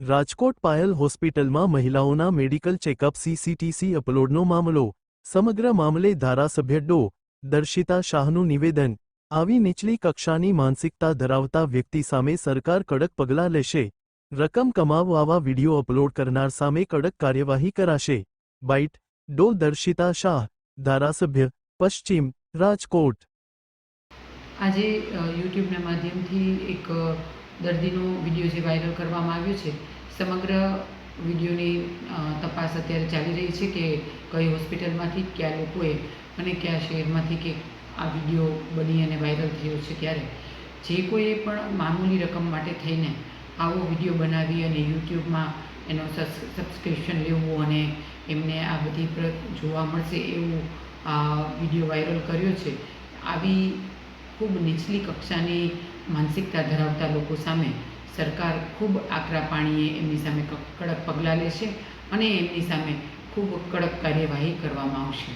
રાજકોટ પાયલ હોસ્પિટલમાં મહિલાઓના medical checkup સીસીટીસી અપલોડનો મામલો. સમગ્ર મામલે ધારાસભ્ય ડો. દર્શિતા શાહનું નિવેદન. આવી નીચલી કક્ષાની માનસિકતા ધરાવતા વ્યક્તિ સામે સરકાર કડક પગલાં લેશે. રકમ કમાવવા વીડિયો અપલોડ કરનાર સામે કડક કાર્યવાહી કરાશે. બાઇટ. ડો. દર્શિતા શાહ. ધારાસભ્ય. પશ્ચિમ. રાજકોટ. આજે યુટ્યુબના માધ્યમથી એક દર્દીનો વીડિયો જે વાયરલ કરવામાં આવ્યો છે, સમગ્ર વિડીયોની તપાસ અત્યારે ચાલી રહી છે કે કઈ હોસ્પિટલમાંથી, કયા લોકોએ અને કયા શહેરમાંથી કે આ વીડિયો બની અને વાયરલ થયો છે ત્યારે જે કોઈએ પણ મામૂલી રકમ માટે થઈને આવો વીડિયો બનાવી અને યુટ્યુબમાં એનો સબસ્ક્રિપ્શન લેવું અને એમને આ બધી જોવા મળશે એવું આ વીડિયો વાયરલ કર્યો છે, આવી ખૂબ નીચલી કક્ષાની માનસિકતા ધરાવતા લોકો સામે સરકાર ખૂબ આકરા પાણીએ એમની સામે કડક પગલાં લેશે અને એમની સામે ખૂબ કડક કાર્યવાહી કરવામાં આવશે.